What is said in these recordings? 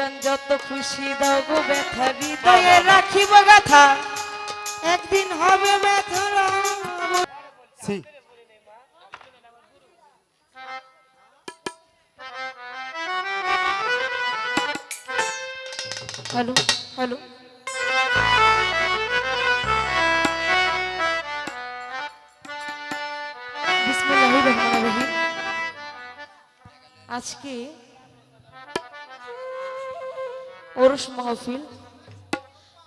চান যত খুশি দাও গো ব্যথা হৃদয়ে রাখিব গাথা। একদিন হবে ব্যথার সি। Hello hello. বিসমিল্লাহির রহমানির রহিম। আজকে ওরস মাহফিল,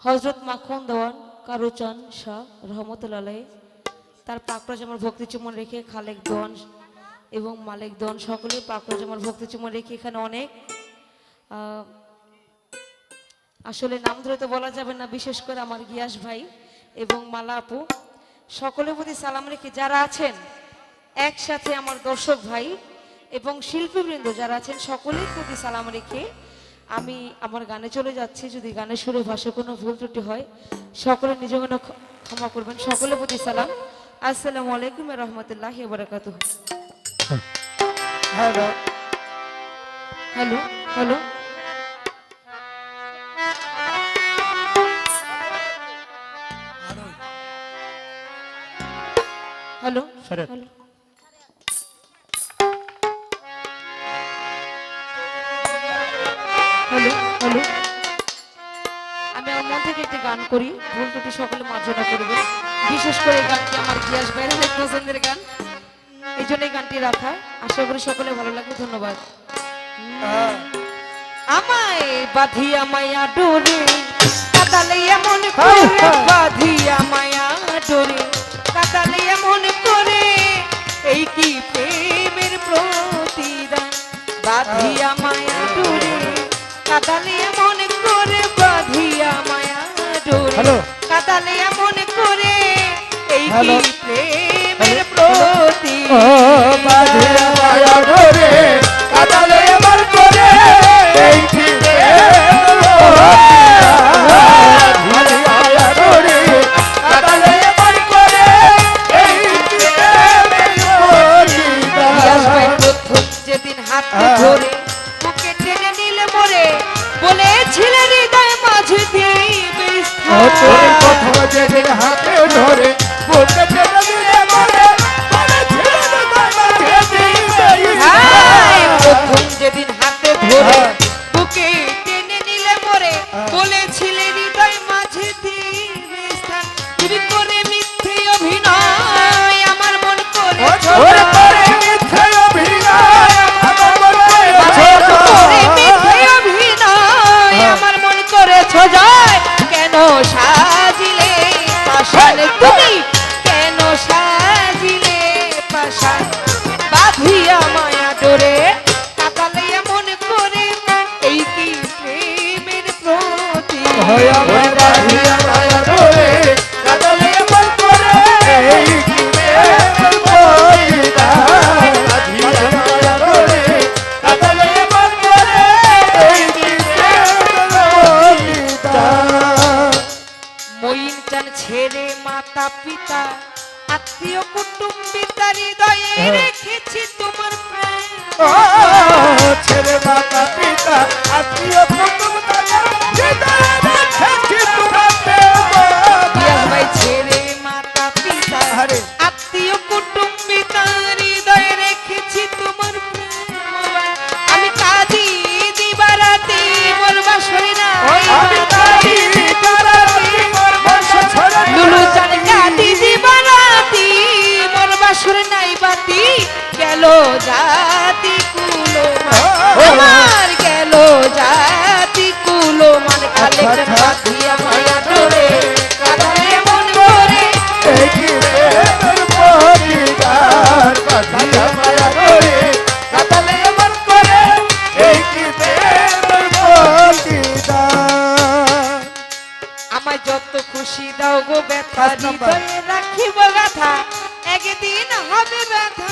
হজরত মাখন দেওয়ান, কারুচান শাহ রহমতুল্লাহ তার পাকড়াজামার ভক্তি চুমন রেখে খালেক দোয়ান এবং মালিক দোয়ান সকলে পাকড়াজামার ভক্তি চুমন রেখে এখানে অনেক আসলে নাম ধরে তো বলা যাবে না, বিশেষ করে আমার গিয়াস ভাই এবং মালা আপু। সকলের প্রতি সালাম রেখে যারা আছেন, একসাথে আমার দর্শক ভাই এবং শিল্পীবৃন্দ যারা আছেন, সকলের প্রতি সালাম রেখে আমি আমার গানে চলে যাচ্ছি যদি গানের সুরে ভাষা কোনো ভুল ত্রুটি হয় সকলে নিজ মনে ক্ষমা করবেন সকলের প্রতি সালাম। আসসালামু আলাইকুম রহমতুল্লাহ বারাকাতু hello. Hello hello. Hello. Hello আমি আমার মন থেকে একটি গান করি ভুল ত্রুটি সকলে মার্জনা করবে বিশেষ করে এই গানটি আমার গিয়াস বাইরে পছন্দের গান। এই জন্য এই গানটি রাখা। আশা করি সকলে ভালো লাগবে। ধন্যবাদ। আমায় বাঁধিয়া মায়া ডোরে এমন কাতালে এমন করে বাঁধিয়া মায়া ডোরে। কাতালে এমন করে এই কি। প্রেমের প্রতি বাঁধিয়া মায়া ডোরে কাটালে তোর। প্রথম যেদিন হাতে ধরে রেখেছি তোমার প্রেম ও ছেলে মাতা পিতা আত্মীয় কুটুম তাদের হৃদয়ে রেখেছি পিয়াস ভাই ছেড়ে মাতা পিতা। আত্মীয় কুটুম্বী তার হৃদয়ে রেখেছি তোমার প্রেম আমি কাঁদি দিবারাতি মোর বাসরে না। আমি তারি তারাতি মোর বর্ষ ছড়ে লুলু চান কাঁদি দিবারাতি মোর বাসরে নাই বাতি। গেল জাতি কুলো আমার গেল জাতি কুলো মানে। খালে মন বাঁধিয়া মায়া ধরে যত খুশি দাও গো ব্যথা First হৃদয়ে রাখিব গাথা। একদিন হবে ব্যথা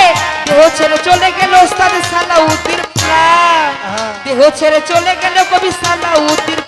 দেহ ছেড়ে চলে গেল কবি সালাউদ্দিন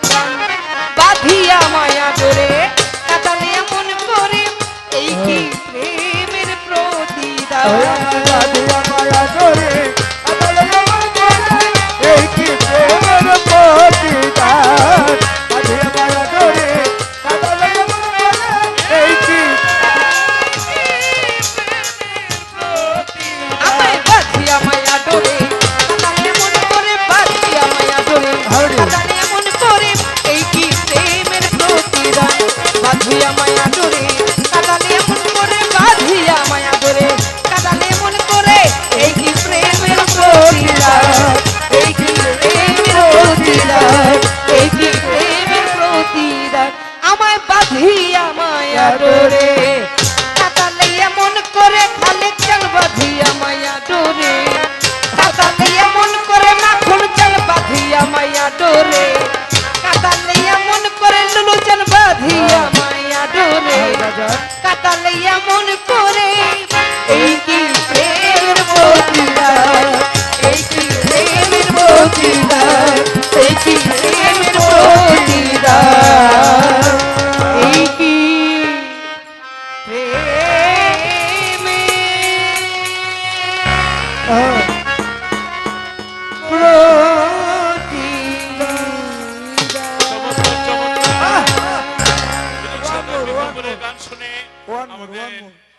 Hardy.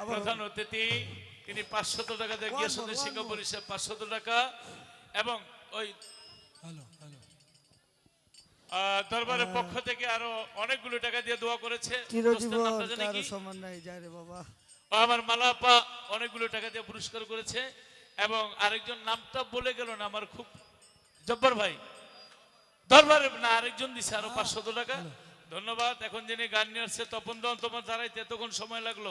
প্রধান অতিথি তিনি পাঁচশত টাকা দিয়ে গিয়েছেন শিক্ষা পরিষদ পাঁচশত টাকা এবং ওই দরবারের পক্ষ থেকে আরও অনেকগুলো টাকা দিয়ে দোয়া করেছে আমার মালাপা অনেকগুলো টাকা দিয়ে পুরস্কার করেছে এবং আরেকজন নামটা বলে গেল না আমার খুব জব্বর ভাই। দরবারে না আরেকজন দিছে আরও পাঁচশত টাকা। ধন্যবাদ এখন যিনি গান নিয়ে আসছে তপন দন তোমার দাঁড়াইতে এতক্ষণ সময় লাগল।